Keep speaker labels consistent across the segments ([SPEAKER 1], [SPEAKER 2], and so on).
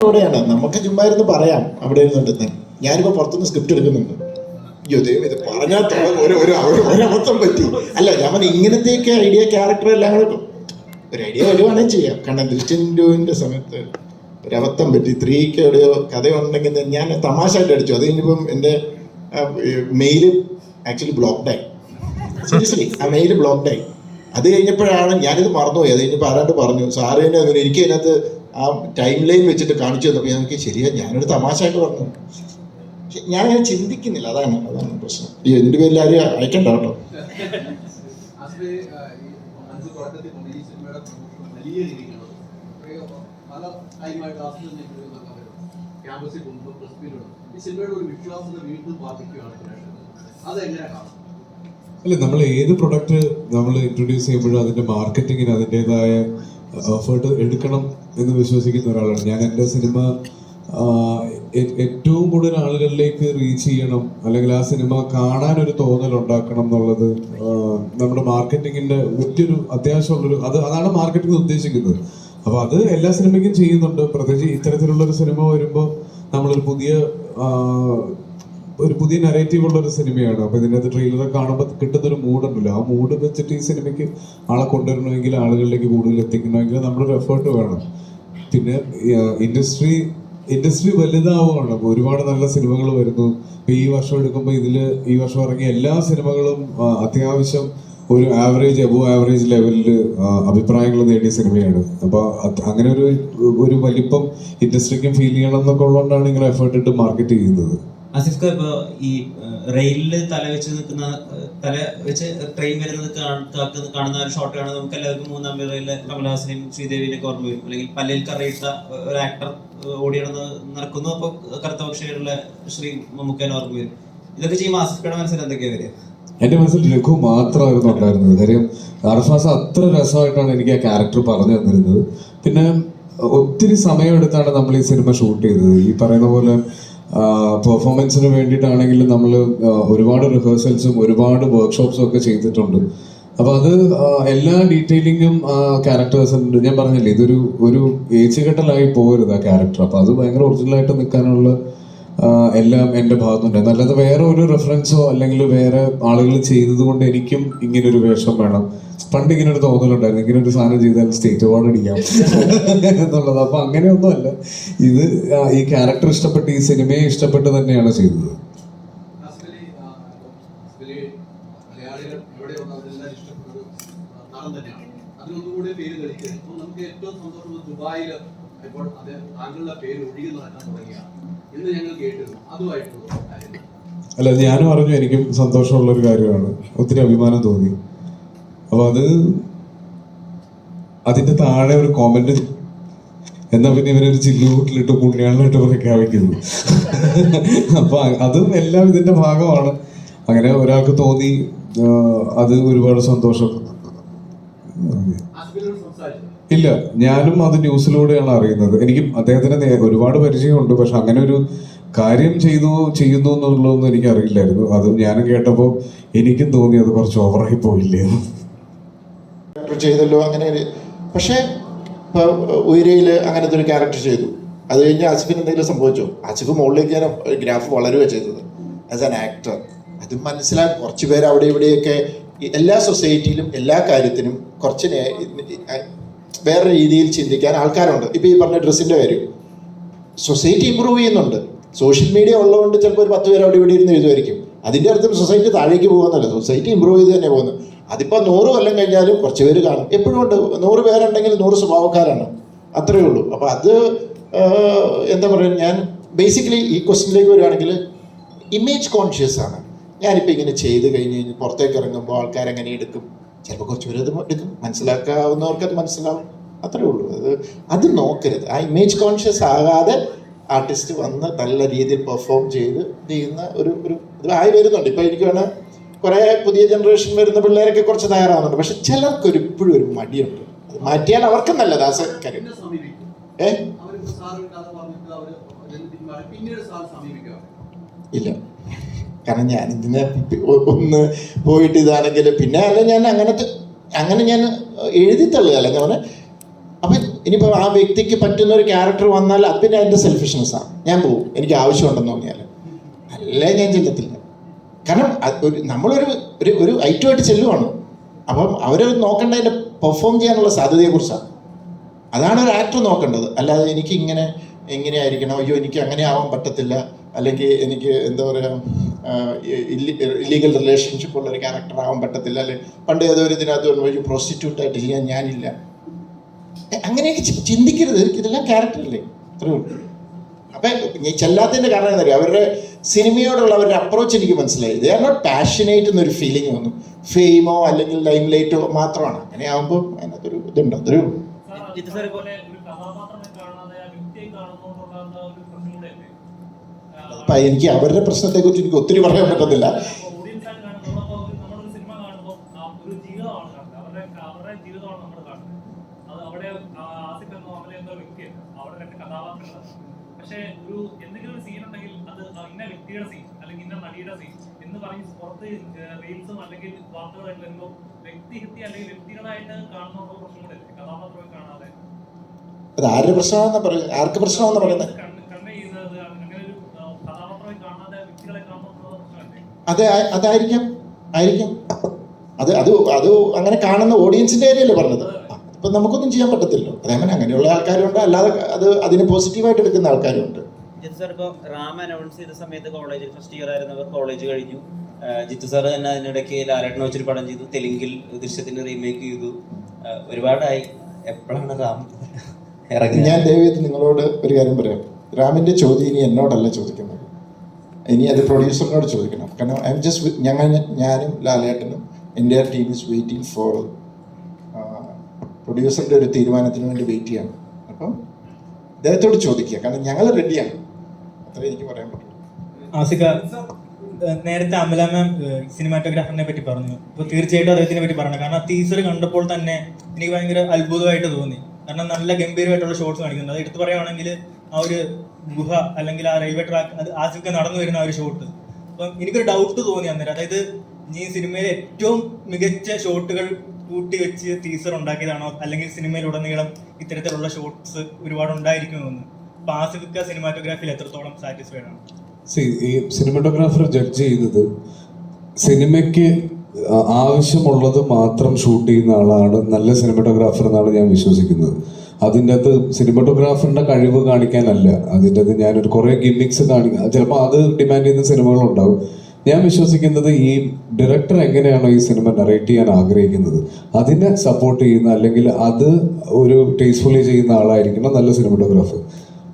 [SPEAKER 1] അവിടെയാണ് നമുക്ക് ചുമ്മാ ഇരുന്ന് പറയാം. അവിടെ ഇരുന്നുണ്ട് ഞാനിപ്പോ പുറത്തുനിന്ന് സ്ക്രിപ്റ്റ് എടുക്കുന്നുണ്ട്. അയ്യോ ദൈവം ഇത് പറഞ്ഞാൽ ഒരു ഒരു ഒരു- ഒരബദ്ധം പറ്റി. അല്ല ഞാൻ പറഞ്ഞ ഇങ്ങനത്തെയൊക്കെ ഐഡിയ ക്യാരക്ടർ എല്ലാം കൂടെ ഒരു ഐഡിയ വരുവാണെങ്കിൽ ചെയ്യാം. കാരണം ദൃശ്യം ടൂവിന്റെ സമയത്ത് ഒരു അബദ്ധം പറ്റി. സ്ത്രീക്ക് എവിടെയോ കഥയുണ്ടെങ്കിൽ ഞാൻ തമാശയായിട്ട് അടിച്ചു. അത് കഴിഞ്ഞപ്പം എന്റെ മെയിൽ ആക്ച്വലി ബ്ലോക്ക്ഡായി സീരിയസ്ലി ആ മെയിൽ ബ്ലോക്ക്ഡായി അത് കഴിഞ്ഞപ്പോഴാണ് ഞാനിത് മറന്നുപോയി. അത് കഴിഞ്ഞപ്പോൾ ആരാണ്ട് പറഞ്ഞു സാറ് തന്നെ എനിക്ക് അതിനകത്ത് ആ ടൈം ലൈൻ വെച്ചിട്ട് കാണിച്ചു തന്നപ്പോൾ എനിക്ക് ശരിയാ ഞാനൊരു തമാശയായിട്ട് പറഞ്ഞു. ഞാനങ്ങനെ ചിന്തിക്കുന്നില്ല അതാണ് അതാണ് പ്രശ്നം. ഈ എന്റെ പേരിൽ ആരും അയക്കണ്ട കേട്ടോ.
[SPEAKER 2] ഈ ഒരു അതെങ്ങനെ
[SPEAKER 3] അല്ല നമ്മൾ ഏത് പ്രൊഡക്റ്റ് നമ്മൾ ഇൻട്രൊഡ്യൂസ് ചെയ്യുമ്പോഴും അതിന്റെ മാർക്കറ്റിങ്ങിന് അതിന്റെതായ എഫേർട്ട് എടുക്കണം എന്ന് വിശ്വസിക്കുന്ന ഒരാളാണ്. ഞാൻ എന്റെ സിനിമ ഏറ്റവും കൂടുതൽ ആളുകളിലേക്ക് റീച്ച് ചെയ്യണം അല്ലെങ്കിൽ ആ സിനിമ കാണാൻ ഒരു തോന്നൽ ഉണ്ടാക്കണം എന്നുള്ളത് നമ്മുടെ മാർക്കറ്റിങ്ങിന്റെ വലിയൊരു അത്യാവശ്യമുള്ളൊരു അത് അതാണ് മാർക്കറ്റിംഗ് ഉദ്ദേശിക്കുന്നത്. അപ്പൊ അത് എല്ലാ സിനിമയ്ക്കും ചെയ്യുന്നുണ്ട്. പ്രത്യേകിച്ച് ഇത്തരത്തിലുള്ള ഒരു സിനിമ വരുമ്പോൾ നമ്മളൊരു പുതിയ ഒരു പുതിയ നരേറ്റീവ് ഉള്ള ഒരു സിനിമയാണ്. അപ്പൊ ഇതിനകത്ത് ട്രെയിലർ കാണുമ്പോൾ കിട്ടുന്ന ഒരു മൂഡ് ഉണ്ടല്ലോ ആ മൂഡ് വെച്ചിട്ട് ഈ സിനിമയ്ക്ക് ആളെ കൊണ്ടുവരണമെങ്കിൽ ആളുകളിലേക്ക് കൂടുതൽ എത്തിക്കണമെങ്കിൽ നമ്മളൊരു എഫേർട്ട് വേണം. പിന്നെ ഇൻഡസ്ട്രി ഇൻഡസ്ട്രി വലുതാവുകയാണ് അപ്പോൾ ഒരുപാട് നല്ല സിനിമകൾ വരുന്നു. ഇപ്പൊ ഈ വർഷം എടുക്കുമ്പോൾ ഇതിൽ ഈ വർഷം ഇറങ്ങിയ എല്ലാ സിനിമകളും അത്യാവശ്യം ഒരു ആവറേജ് അബോ ആവറേജ് ലെവലിൽ അഭിപ്രായങ്ങൾ നേടിയ സിനിമയാണ്. അപ്പോൾ അങ്ങനെ ഒരു ഒരു വലിപ്പം ഇൻഡസ്ട്രിക്കും ഫീൽ ചെയ്യണം എന്നൊക്കെ ഉള്ളതുകൊണ്ടാണ് ഇങ്ങനെ എഫേർട്ട് ഇട്ട് മാർക്കറ്റ് ചെയ്യുന്നത്.
[SPEAKER 4] ഖാൻ ഇപ്പൊ ഈ റെയിലിൽ തല വെച്ച് നിൽക്കുന്ന തല വെച്ച് ട്രെയിൻ വരുന്നത് കാണ്- കാണുന്ന ഒരു ഷോട്ട് കാണുന്നത് നമുക്ക് എല്ലാവർക്കും മൂന്നാം പിറയിലെ കമലഹാസനെയും ശ്രീദേവിനെയൊക്കെ ഓർമ്മ വരും. അല്ലെങ്കിൽ പല്ലിൽ കറിയിട്ട ഒരു ആക്ടർ ഓടി നടന്ന് നടക്കുന്നു. അപ്പൊ കറുത്ത പക്ഷിയുള്ള ശ്രീ മമ്മൂക്കേനെ ഓർമ്മ വരും. ഇതൊക്കെ ചെയ്യുമ്പോൾ ആസിഫ് ഖാന്റെ മനസ്സിൽ എന്തൊക്കെയാ വരിക?
[SPEAKER 3] എന്റെ മനസ്സിൽ ലഘു മാത്രമായിരുന്നു ഉണ്ടായിരുന്നത്. കാര്യം അർഫാസ് അത്ര രസമായിട്ടാണ് എനിക്ക് ആ ക്യാരക്ടർ പറഞ്ഞു തന്നിരുന്നത്. പിന്നെ ഒത്തിരി സമയമെടുത്താണ് നമ്മൾ ഈ സിനിമ ഷൂട്ട് ചെയ്തത്. ഈ പറയുന്ന പോലെ പെർഫോമൻസിന് വേണ്ടിയിട്ടാണെങ്കിലും നമ്മൾ ഒരുപാട് റിഹേഴ്സൽസും ഒരുപാട് വർക്ക്ഷോപ്സും ഒക്കെ ചെയ്തിട്ടുണ്ട്. അപ്പോൾ അത് എല്ലാ ഡീറ്റെയിലിങ്ങും ഉണ്ട്. ഞാൻ പറഞ്ഞില്ലേ ഇതൊരു ഒരു ഏച്ചുകെട്ടലായി പോകരുത് ആ ക്യാരക്ടർ അപ്പോൾ അത് ഭയങ്കര ഒറിജിനലായിട്ട് നിൽക്കാനുള്ള എല്ലാം എന്റെ ഭാഗത്തുണ്ട്. അല്ലാതെ വേറെ ഒരു റെഫറൻസോ അല്ലെങ്കിൽ വേറെ ആളുകൾ ചെയ്തത് കൊണ്ട് എനിക്കും ഇങ്ങനെ ഒരു വേഷം വേണം. പണ്ട് ഇങ്ങനെ ഒരു തോന്നലുണ്ടായിരുന്നു ഇങ്ങനെ ഒരു സാധനം ചെയ്താൽ സ്റ്റേറ്റ് അവാർഡ് അടിക്കാം എന്നുള്ളത്. അപ്പൊ അങ്ങനെയൊന്നുമല്ല. ഇത് ഈ ക്യാരക്ടർ ഇഷ്ടപ്പെട്ട് ഈ സിനിമയെ ഇഷ്ടപ്പെട്ട് തന്നെയാണ് ചെയ്തത്.
[SPEAKER 2] പേര് ദുബായിൽ ഇപ്പോൾ അത് താങ്കളുടെ തുടങ്ങിയ എന്ന് ഞങ്ങൾ കേട്ടിരുന്നു. അതുമായിട്ടുള്ള
[SPEAKER 3] അല്ല ഞാനും അറിഞ്ഞു എനിക്കും സന്തോഷമുള്ള ഒരു കാര്യമാണ്. ഒത്തിരി അഭിമാനം തോന്നി. അപ്പൊ അത് അതിന്റെ താഴെ ഒരു കോമന്റ് എന്നാ പിന്നെ ഇവരൊരു ചില്ലു കൂട്ടിലിട്ട് പുണ്യാളിലിട്ട് പ്രഖ്യാപിക്കുന്നു. അപ്പൊ അതും എല്ലാം ഇതിന്റെ ഭാഗമാണ്. അങ്ങനെ ഒരാൾക്ക് തോന്നി അത് ഒരുപാട് സന്തോഷം. ഇല്ല ഞാനും അത് ന്യൂസിലൂടെയാണ് അറിയുന്നത്. എനിക്ക് അദ്ദേഹത്തിന് ഒരുപാട് പരിചയമുണ്ട്. പക്ഷെ അങ്ങനെ ഒരു കാര്യം ചെയ്തു ചെയ്യുന്നു എന്നുള്ളതൊന്നും എനിക്ക് അറിയില്ലായിരുന്നു അത് ഞാനും കേട്ടപ്പോൾ എനിക്കും തോന്നി അത് കുറച്ച് ഓവറായി പോയില്ലേ
[SPEAKER 1] ചെയ്തല്ലോ അങ്ങനെ പക്ഷേ ഉയരയിൽ അങ്ങനത്തെ ഒരു ക്യാരക്ടർ ചെയ്തു. അത് കഴിഞ്ഞ് ആസിഫിന് എന്തെങ്കിലും സംഭവിച്ചോ? ആസിഫ് മുകളിലേക്ക് ഞാൻ ഗ്രാഫ് വളരുക ചെയ്തത്. ആസ് ആൻ ആക്ടർ അത് മനസ്സിലാക്കി കുറച്ച് പേര് അവിടെ ഇവിടെയൊക്കെ എല്ലാ സൊസൈറ്റിയിലും എല്ലാ കാര്യത്തിനും കുറച്ച് വേറെ രീതിയിൽ ചിന്തിക്കാൻ ആൾക്കാരുണ്ട്. ഇപ്പോൾ ഈ പറഞ്ഞ ഡ്രസ്സിന്റെ കാര്യം. സൊസൈറ്റി ഇമ്പ്രൂവ് ചെയ്യുന്നുണ്ട്. സോഷ്യൽ മീഡിയ ഉള്ളതുകൊണ്ട് ചിലപ്പോൾ ഒരു പത്ത് പേര് അവിടെ ഇവിടെ ഇരുന്ന് എഴുതുമായിരിക്കും. അതിന്റെ അർത്ഥം സൊസൈറ്റി താഴേക്ക് പോകുന്നല്ല സൊസൈറ്റി ഇമ്പ്രൂവ് ചെയ്ത് തന്നെ പോകുന്നു. അതിപ്പോൾ നൂറ് കൊല്ലം കഴിഞ്ഞാലും കുറച്ച് പേര് കാണും. എപ്പോഴും ഉണ്ട്. നൂറ് പേരുണ്ടെങ്കിൽ നൂറ് സ്വഭാവക്കാരാണ്. അത്രയേ ഉള്ളൂ. അപ്പോൾ അത് എന്താ പറയുക ഞാൻ ബേസിക്കലി ഈ ക്വസ്റ്റിനിലേക്ക് വരികയാണെങ്കിൽ ഇമേജ് കോൺഷ്യസ് ആണ്. ഞാനിപ്പോൾ ഇങ്ങനെ ചെയ്ത് കഴിഞ്ഞ് കഴിഞ്ഞ് പുറത്തേക്ക് ഇറങ്ങുമ്പോൾ ആൾക്കാരെങ്ങനെ എടുക്കും? ചിലപ്പോൾ കുറച്ച് പേര് അത് എടുക്കും. മനസ്സിലാക്കാവുന്നവർക്ക് അത് മനസ്സിലാവും. അത്രയേ ഉള്ളൂ. അത് അത് നോക്കരുത്. ആ ഇമേജ് കോൺഷ്യസ് ആകാതെ ആർട്ടിസ്റ്റ് വന്ന് നല്ല രീതിയിൽ പെർഫോം ചെയ്ത് ചെയ്യുന്ന ഒരു ഒരു ഇതായി ആയി വരുന്നുണ്ട്. ഇപ്പോൾ എനിക്ക് വേണേൽ കുറേ പുതിയ ജനറേഷൻ വരുന്ന പിള്ളേരൊക്കെ കുറച്ച് തയ്യാറാവുന്നുണ്ട്. പക്ഷെ ചിലർക്കൊരു ഇപ്പോഴും ഒരു മടിയുണ്ട്. അത് മാറ്റിയാൽ അവർക്ക് നല്ലത് ആ കാര്യം ഏ? ഇല്ല. കാരണം ഞാൻ ഇതിനെ ഒന്ന് പോയിട്ട് ഇതാണെങ്കിൽ പിന്നെ അല്ല ഞാൻ അങ്ങനത്തെ അങ്ങനെ ഞാൻ എഴുതി തള്ളുകയല്ല. ഞാൻ അവനെ അപ്പം ഇനിയിപ്പോൾ ആ വ്യക്തിക്ക് പറ്റുന്ന ഒരു ക്യാരക്ടർ വന്നാൽ അത് പിന്നെ എന്റെ സെൽഫിഷ്നെസ്സാണ് ഞാൻ പോകും. എനിക്ക് ആവശ്യമുണ്ടെന്ന് തോന്നിയാൽ. അല്ലേ ഞാൻ ചെല്ലത്തില്ല കാരണം ഒരു നമ്മളൊരു ഒരു ഒരു ഐറ്റമായിട്ട് ചെല്ലുവാണ്. അപ്പം അവർ നോക്കേണ്ടതിന്റെ പെർഫോം ചെയ്യാനുള്ള സാധ്യതയെക്കുറിച്ചാണ്. അതാണ് ഒരു ആക്ടർ നോക്കേണ്ടത്. അല്ലാതെ എനിക്ക് ഇങ്ങനെ എങ്ങനെയായിരിക്കണം അയ്യോ എനിക്ക് അങ്ങനെ ആവാൻ പറ്റത്തില്ല. അല്ലെങ്കിൽ എനിക്ക് എന്താ പറയുക ഇല്ലീഗൽ റിലേഷൻഷിപ്പ് ഉള്ള ഒരു ക്യാരക്ടർ ആവാൻ പറ്റത്തില്ല. അല്ലെ പണ്ട് ഏതോ ഒരു ഇതിനകത്ത് ഒരു പ്രോസ്റ്റിറ്റ്യൂട്ട് ആയിട്ട് ചെയ്യാൻ ഞാനില്ല. അങ്ങനെയൊക്കെ ചിന്തിക്കരുത്. ഇതെല്ലാം ക്യാരക്ടറല്ലേ അത്രേ ഉള്ളൂ. അപ്പം ചെല്ലാത്തതിന്റെ കാരണം എന്താ പറയുക അവരുടെ സിനിമയോടുള്ള അവരുടെ അപ്രോച്ച് എനിക്ക് മനസ്സിലായി. ദേ ആർ നോട്ട് പാഷനേറ്റ് എന്നൊരു ഫീലിംഗ് വന്നു. ഫെയിമോ അല്ലെങ്കിൽ ലൈം ലൈറ്റോ മാത്രമാണ്. അങ്ങനെ ആകുമ്പോൾ അതിനകത്തൊരു ഇതുണ്ട്. അത്രേ ഉള്ളൂ. എനിക്ക് അവരുടെ പ്രശ്നത്തെക്കുറിച്ച് എനിക്ക് ഒത്തിരി പറയാൻ പറ്റത്തില്ല
[SPEAKER 5] ഓഡിയൻസ് ആയിട്ട് കാണുമ്പോൾ നമ്മളൊരു സിനിമ കാണുമ്പോൾ ആ ഒരു ജീവിതമാണ് കാണുന്നത് അവരുടെ അവരുടെ ജീവിതമാണ് നമ്മൾ കാണുന്നത് അത് അവിടെ ആ ആസിഫ് എന്നോ അമല എന്നോ വ്യക്തിയല്ല അവിടെ രണ്ട് കഥാപാത്രങ്ങളാണ് പക്ഷേ ഒരു എന്തെങ്കിലും ഒരു സീൻ ഉണ്ടെങ്കിൽ അത് ആ ഇന്ന വ്യക്തിയുടെ സീൻ അല്ലെങ്കിൽ ഇന്ന നടിയുടെ സീൻ എന്ന് പറഞ്ഞ് പുറത്ത് റീൽസും അല്ലെങ്കിൽ വാർത്തകളായിട്ട് വരുമ്പോൾ വ്യക്തിഹത്യ അല്ലെങ്കിൽ വ്യക്തികളായിട്ട് കാണുന്ന പ്രശ്നം കൂടെ കഥാപാത്രത്തെ കാണാതെ.
[SPEAKER 1] അത് ആരുടെ പ്രശ്നമാണെന്ന് ആർക്ക് പ്രശ്നമാണെന്ന് പറയുന്നത് അത് അതായിരിക്കാം ആയിരിക്കാം. അത് അത് അത് അങ്ങനെ കാണുന്ന ഓഡിയൻസിന്റെ ഏരിയല്ലേ പറഞ്ഞത്? ഇപ്പം നമുക്കൊന്നും ചെയ്യാൻ പറ്റത്തില്ലോ അതേപോലെ അങ്ങനെയുള്ള ആൾക്കാരുണ്ട്. അല്ലാതെ അത് അതിന് പോസിറ്റീവായിട്ട് എടുക്കുന്ന ആൾക്കാരുണ്ട്.
[SPEAKER 4] ജിത്തു സാർ ഇപ്പോൾ റാം അനൗൺസ് ചെയ്ത സമയത്ത് കോളേജിൽ ഫസ്റ്റ് ഇയർ ആയിരുന്നവർ കോളേജ് കഴിഞ്ഞു. ജിത്തു സാർ തന്നെ അതിനിടയ്ക്ക് ലാലേട്ടൻ വെച്ചൊരു പടം ചെയ്തു. തെലുങ്കിൽ ദൃശ്യത്തിന് റീമേക്ക് ചെയ്തു. ഒരുപാടായി. എപ്പോഴാണ് റാം ഇറങ്ങി
[SPEAKER 1] ഞാൻ ദയവേത് നിങ്ങളോട് ഒരു കാര്യം പറയാം. രാമിന്റെ ചോദ്യം ഇനി എന്നോടല്ല ചോദിക്കുന്നത്. ഇനി അത് പ്രൊഡ്യൂസറിനോട് ചോദിക്കണം. കാരണം ഐ എം ജസ്റ്റ് ഞങ്ങൾ ഞാനും ലാലേട്ടനും എന്റെ ടീം ഇസ് വെയിറ്റിംഗ് ഫോർ പ്രൊഡ്യൂസറിന്റെ ഒരു തീരുമാനത്തിന് വേണ്ടി വെയിറ്റ് ചെയ്യണം. അപ്പം അദ്ദേഹത്തോട് ചോദിക്കുക. കാരണം ഞങ്ങൾ റെഡിയാണ് പറയാൻ
[SPEAKER 6] ആസിക നേരത്തെ അമല മാം സിനിമാറ്റോഗ്രാഫറിനെ പറ്റി പറഞ്ഞു. അപ്പോൾ തീർച്ചയായിട്ടും അദ്ദേഹത്തിനെ പറ്റി പറഞ്ഞു കാരണം ടീസർ കണ്ടപ്പോൾ തന്നെ എനിക്ക് ഭയങ്കര അത്ഭുതമായിട്ട് തോന്നി. കാരണം നല്ല ഗംഭീരമായിട്ടുള്ള ഷോട്ട്സ് കാണിക്കുന്നുണ്ട്. അത് എടുത്തു പറയുകയാണെങ്കിൽ ആ ഒരു ഗുഹ അല്ലെങ്കിൽ ആ റെയിൽവേ ട്രാക്ക് അത് ആസിഫ്ക്ക് നടന്നു വരുന്ന ആ ഒരു ഷോട്ട് അപ്പം എനിക്കൊരു ഡൗട്ട് തോന്നി അന്നേരം. അതായത് ഈ സിനിമയിലെ ഏറ്റവും മികച്ച ഷോട്ടുകൾ കൂട്ടി വെച്ച് ടീസർ ഉണ്ടാക്കിയതാണോ? അല്ലെങ്കിൽ സിനിമയിലുടനീളം ഇത്തരത്തിലുള്ള ഷോട്ട്സ് ഒരുപാട് ഉണ്ടായിരിക്കുമെന്ന് അപ്പൊ ആസിഫിക്ക സിനിമാറ്റോഗ്രാഫിയിൽ എത്രത്തോളം സാറ്റിസ്ഫൈഡ് ആണ്?
[SPEAKER 3] ഈ സിനിമാറ്റോഗ്രാഫർ ജഡ്ജ് ചെയ്യുന്നത് സിനിമയ്ക്ക് ആവശ്യമുള്ളത് മാത്രം ഷൂട്ട് ചെയ്യുന്ന ആളാണ് നല്ല സിനിമാറ്റോഗ്രാഫർ എന്നാണ് ഞാൻ വിശ്വസിക്കുന്നത്. അതിന്റെ അകത്ത് സിനിമാറ്റോഗ്രാഫറിന്റെ കഴിവ് കാണിക്കാനല്ല. അതിന്റെ അകത്ത് ഞാനൊരു കുറേ ഗിമിക്സ് കാണിക്കുക ചിലപ്പോൾ അത് ഡിമാൻഡ് ചെയ്യുന്ന സിനിമകളുണ്ടാവും. ഞാൻ വിശ്വസിക്കുന്നത് ഈ ഡയറക്ടർ എങ്ങനെയാണോ ഈ സിനിമ നറേറ്റ് ചെയ്യാൻ ആഗ്രഹിക്കുന്നത്. അതിനെ സപ്പോർട്ട് ചെയ്യുന്ന അല്ലെങ്കിൽ അത് ഒരു ടേസ്റ്റ്ഫുള്ളി ചെയ്യുന്ന ആളായിരിക്കണം നല്ല സിനിമറ്റോഗ്രാഫർ.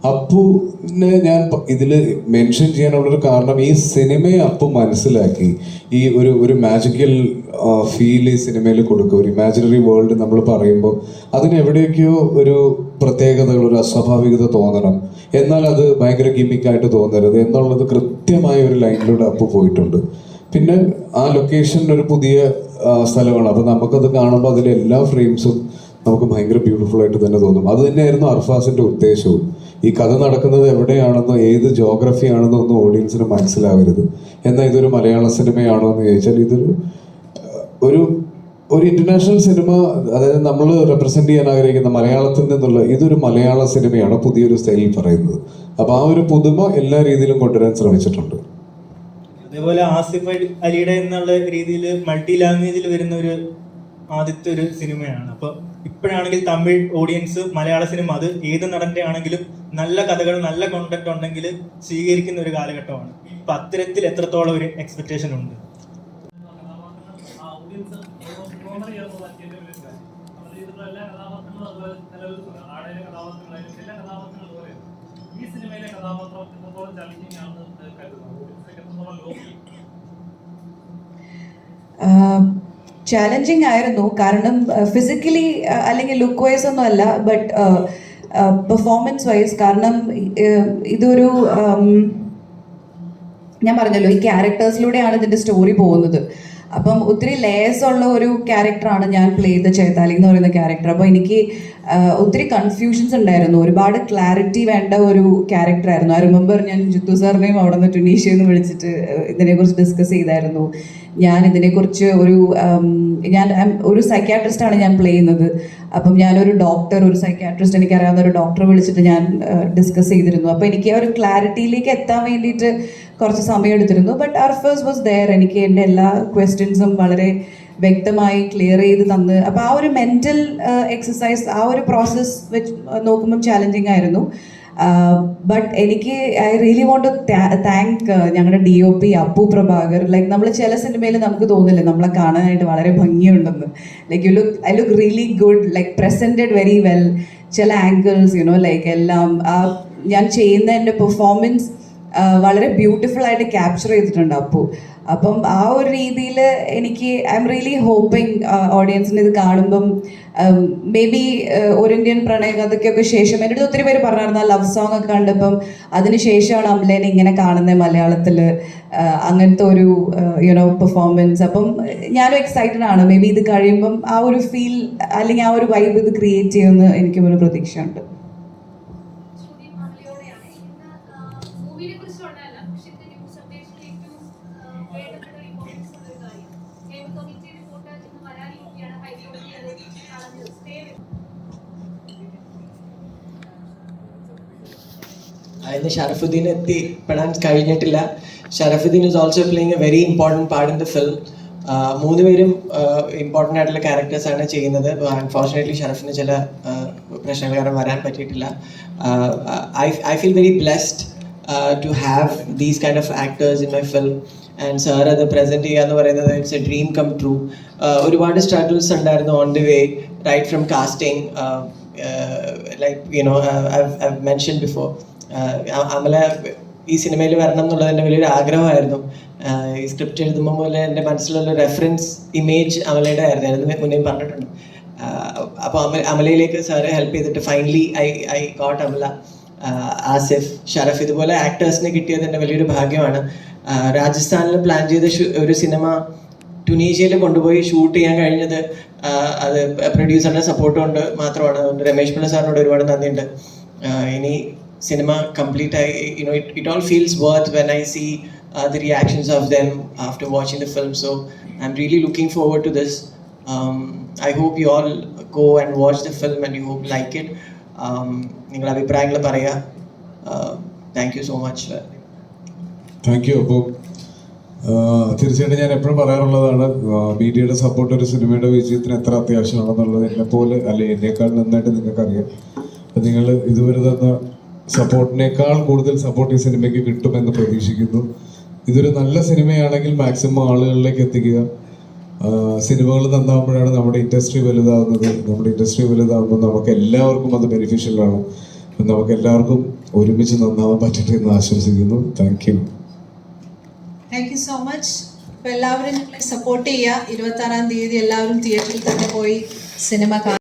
[SPEAKER 3] അപ്പുവിനെ ഞാൻ ഇതിൽ മെൻഷൻ ചെയ്യാനുള്ളൊരു കാരണം ഈ സിനിമയെ അപ്പു മനസ്സിലാക്കി. ഈ ഒരു ഒരു മാജിക്കൽ ഫീൽ ഈ സിനിമയിൽ കൊടുക്കുക ഒരു ഇമാജിനറി വേൾഡ് നമ്മൾ പറയുമ്പോൾ അതിന് എവിടെയൊക്കെയോ ഒരു പ്രത്യേകതകൾ ഒരു അസ്വാഭാവികത തോന്നണം. എന്നാൽ അത് ഭയങ്കര ഗിമിക്കായിട്ട് തോന്നരുത് എന്നുള്ളത് കൃത്യമായ ഒരു ലൈനിലൂടെ അപ്പു പോയിട്ടുണ്ട്. പിന്നെ ആ ലൊക്കേഷൻ ഒരു പുതിയ സ്ഥലമാണ്. അപ്പോൾ നമുക്കത് കാണുമ്പോൾ അതിലെ എല്ലാ ഫ്രെയിംസും നമുക്ക് ഭയങ്കര ബ്യൂട്ടിഫുൾ ആയിട്ട് തന്നെ തോന്നും. അത് തന്നെയായിരുന്നു അർഫാസിന്റെ ഉദ്ദേശവും. ഈ കഥ നടക്കുന്നത് എവിടെയാണെന്നോ ഏത് ജോഗ്രഫി ആണെന്നോ ഒന്നും ഓഡിയൻസിന് മനസ്സിലാവരുത്. എന്നാൽ ഇതൊരു മലയാള സിനിമയാണോ എന്ന് ചോദിച്ചാൽ ഇതൊരു ഒരു ഒരു ഇന്റർനാഷണൽ സിനിമ അതായത് നമ്മൾ റെപ്രസെന്റ് ചെയ്യാൻ ആഗ്രഹിക്കുന്ന മലയാളത്തിൽ നിന്നുള്ള ഇതൊരു മലയാള സിനിമയാണ് പുതിയൊരു സ്റ്റൈലിൽ പറയുന്നത്. അപ്പൊ ആ ഒരു പുതുമ എല്ലാ രീതിയിലും കൊണ്ടുവരാൻ ശ്രമിച്ചിട്ടുണ്ട്.
[SPEAKER 6] അതേപോലെ ആസിഫ് അലി- അലിയുടെ എന്നുള്ള രീതിയിൽ മൾട്ടി ലാംഗ്വേജിൽ വരുന്ന ഒരു ആദ്യത്തെ ഒരു സിനിമയാണ് അപ്പൊ ഇപ്പോഴാണെങ്കിൽ തമിഴ് ഓഡിയൻസ് മലയാള സിനിമ അത് ഏത് നടന്റെ ആണെങ്കിലും നല്ല കഥകൾ നല്ല കോണ്ടന്റ് ഉണ്ടെങ്കിൽ സ്വീകരിക്കുന്ന ഒരു കാലഘട്ടമാണ് ഇപ്പൊ അത്തരത്തിൽ എത്രത്തോളം ഒരു എക്സ്പെക്ടേഷൻ ഉണ്ട്.
[SPEAKER 5] ഈ സിനിമയിലെ ചാലഞ്ചിങ്
[SPEAKER 7] ആയിരുന്നു. കാരണം ഫിസിക്കലി അല്ലെങ്കിൽ ലുക്ക് വൈസ് ഒന്നും അല്ല ബട്ട് പെർഫോമൻസ് വൈസ് കാരണം ഇതൊരു ഞാൻ പറഞ്ഞല്ലോ ഈ ക്യാരക്ടേഴ്സിലൂടെയാണ് ഇതിന്റെ സ്റ്റോറി പോകുന്നത്. അപ്പം ഒത്തിരി ലേയേഴ്സ് ഉള്ള ഒരു ക്യാരക്ടറാണ് ഞാൻ പ്ലേ ചെയ്ത ചേത്താലി എന്ന് പറയുന്ന ക്യാരക്ടർ അപ്പോൾ എനിക്ക് ആ, ഒത്തിരി കൺഫ്യൂഷൻസ് ഉണ്ടായിരുന്നു. ഒരുപാട് ക്ലാരിറ്റി വേണ്ട ഒരു ക്യാരക്ടറായിരുന്നു ഐ റിമെമ്പർ ഞാൻ ജിത്തു സാറിനെയും അവിടെ നിന്ന് ടുനീഷ്യെന്ന് വിളിച്ചിട്ട് ഇതിനെക്കുറിച്ച് ഡിസ്കസ് ചെയ്തായിരുന്നു. ഞാൻ ഇതിനെക്കുറിച്ച് ഒരു ഞാൻ ഒരു സൈക്യാട്രിസ്റ്റാണ് ഞാൻ പ്ലേ ചെയ്യുന്നത്. അപ്പം ഞാനൊരു ഡോക്ടർ ഒരു സൈക്യാട്രിസ്റ്റ് എനിക്കറിയാവുന്ന ഒരു ഡോക്ടർ വിളിച്ചിട്ട് ഞാൻ ഡിസ്കസ് ചെയ്തിരുന്നു. അപ്പോൾ എനിക്ക് ആ ഒരു ക്ലാരിറ്റിയിലേക്ക് എത്താൻ വേണ്ടിയിട്ട് കുറച്ച് സമയം എടുത്തിരുന്നു ബട്ട് അർഫേഴ്സ് വാസ് ദയർ എനിക്ക് എന്റെ എല്ലാ ക്വസ്റ്റ്യൻസും വളരെ വ്യക്തമായി ക്ലിയർ ചെയ്ത് തന്ന്. അപ്പോൾ ആ ഒരു മെന്റൽ എക്സസൈസ് ആ ഒരു പ്രോസസ്സ് വെച്ച് നോക്കുമ്പം ചാലഞ്ചിങ് ആയിരുന്നു. ബട്ട് എനിക്ക് ഐ റിയലി വോണ്ട് താങ്ക് ഞങ്ങളുടെ D O P Appu Prabhakar. Like നമ്മൾ ചില സിനിമയിൽ നമുക്ക് തോന്നില്ല നമ്മളെ കാണാനായിട്ട് വളരെ ഭംഗിയുണ്ടെന്ന്. Like you look I look really good like presented very well ചില ആംഗിൾസ് യുനോ ലൈക്ക് എല്ലാം ആ ഞാൻ ചെയ്യുന്ന എന്റെ പെർഫോമൻസ് വളരെ ബ്യൂട്ടിഫുൾ ആയിട്ട് ക്യാപ്ചർ ചെയ്തിട്ടുണ്ട് അപ്പു. അപ്പം ആ ഒരു രീതിയിൽ എനിക്ക് ഐ എം റിയലി ഹോപ്പിംഗ് ഓഡിയൻസിന് ഇത് കാണുമ്പം മേ ബി ഒരു ഇന്ത്യൻ പ്രണയകഥയ്ക്കൊക്കെ ശേഷം എന്റെ അടുത്ത് ഒത്തിരി പേര് പറഞ്ഞായിരുന്നു ആ ലവ് സോങ് ഒക്കെ കണ്ടപ്പം അതിന് ശേഷമാണ് അമലേനെ ഇങ്ങനെ കാണുന്നത് മലയാളത്തിൽ അങ്ങനത്തെ ഒരു യുനോ പെർഫോമൻസ് അപ്പം ഞാനും എക്സൈറ്റഡ് ആണ്. മേ ബി ഇത് കഴിയുമ്പം ആ ഒരു ഫീൽ അല്ലെങ്കിൽ ആ ഒരു വൈബ് ഇത് ക്രിയേറ്റ് ചെയ്യുമെന്ന് എനിക്കും ഒരു പ്രതീക്ഷയുണ്ട്.
[SPEAKER 8] അതിന് ഷറഫുദ്ദീൻ എത്തിപ്പെടാൻ കഴിഞ്ഞിട്ടില്ല. Sharafudheen is also playing a very important part in the film മൂന്ന് പേരും ഇമ്പോർട്ടന്റ് ആയിട്ടുള്ള ക്യാരക്ടേഴ്സ് ആണ് ചെയ്യുന്നത്. അൺഫോർച്ചുനേറ്റ്ലി ഷറഫിന് ചില പ്രശ്നങ്ങൾ കാരണം വരാൻ പറ്റിയിട്ടില്ല. I feel very blessed to have these kind of actors in my film and sir അത് പ്രസന്റ് ചെയ്യുക എന്ന് പറയുന്നത് it's a dream come true ഒരുപാട് സ്ട്രഗിൾസ് ഉണ്ടായിരുന്നു on the way right from casting like you know mention before Amala ഈ സിനിമയിൽ വരണം എന്നുള്ളത് എന്റെ വലിയൊരു ആഗ്രഹമായിരുന്നു. ആഹ് ഈ സ്ക്രിപ്റ്റ് എഴുതുമ്പോൾ പോലെ എന്റെ മനസ്സിലുള്ള റെഫറൻസ് ഇമേജ് അമലയുടെ ആയിരുന്നു അതിന് മുന്നേ പറഞ്ഞിട്ടുണ്ട്. അപ്പോൾ അമല അമലയിലേക്ക് സാറ് ഹെൽപ്പ് ചെയ്തിട്ട് finally I I got Amala. Asif Sharaf ഇതുപോലെ ആക്ടേഴ്സിനെ കിട്ടിയത് എന്റെ വലിയൊരു ഭാഗ്യമാണ്. രാജസ്ഥാനിൽ പ്ലാൻ ചെയ്ത ഒരു സിനിമ ടുനീഷ്യയിൽ കൊണ്ടുപോയി ഷൂട്ട് ചെയ്യാൻ കഴിഞ്ഞത് അത് പ്രൊഡ്യൂസറിന്റെ സപ്പോർട്ട് കൊണ്ട് മാത്രമാണ്. രമേശ് പിള്ള സാറിനോട് ഒരുപാട് നന്ദിയുണ്ട്. ഇനി സിനിമ കംപ്ലീറ്റ് ആയി you know it it all feels worth when I see the reactions of them after watching the film so I am really looking forward to this I hope you all go and watch the film and you hope like it നിങ്ങളുടെ അഭിപ്രായങ്ങൾ പറയുക thank you so much
[SPEAKER 3] thank you അപ്പോൾ തീർച്ചയായിട്ടും ഞാൻ എപ്പോഴും പറയാറുള്ളതാണ് മീഡിയയുടെ support ഒരു സിനിമയുടെ വിജയത്തിന് എത്ര അത്യാവശ്യമാണെന്നുള്ളത് എന്നെ പോലെ അല്ലെ എന്നേക്കാൾ നന്നായിട്ട് നിങ്ങൾക്കറിയാം. അപ്പം നിങ്ങൾ ഇതുവരെ തന്ന സപ്പോർട്ടിനേക്കാൾ കൂടുതൽ സപ്പോർട്ട് ഈ സിനിമയ്ക്ക് കിട്ടുമെന്ന് പ്രതീക്ഷിക്കുന്നു. ഇതൊരു നല്ല സിനിമയാണെങ്കിൽ മാക്സിമം ആളുകളിലേക്ക് എത്തിക്കുക. സിനിമകൾ നന്നാവുമ്പോഴാണ് നമ്മുടെ ഇൻഡസ്ട്രി വലുതാകുന്നത്. നമ്മുടെ ഇൻഡസ്ട്രി വലുതാകുമ്പോൾ നമുക്ക് എല്ലാവർക്കും അത് ബെനിഫിഷ്യലാണ് നമുക്ക് എല്ലാവർക്കും ഒരുമിച്ച് നന്നാവാൻ പറ്റട്ടെ എന്ന് ആശംസിക്കുന്നു. Thank you
[SPEAKER 9] thank you so much എല്ലാവരും സപ്പോർട്ട് ചെയ്യുക. ഇരുപത്താറാം തീയതി എല്ലാവരും തിയേറ്ററിൽ തന്നെ പോയി സിനിമ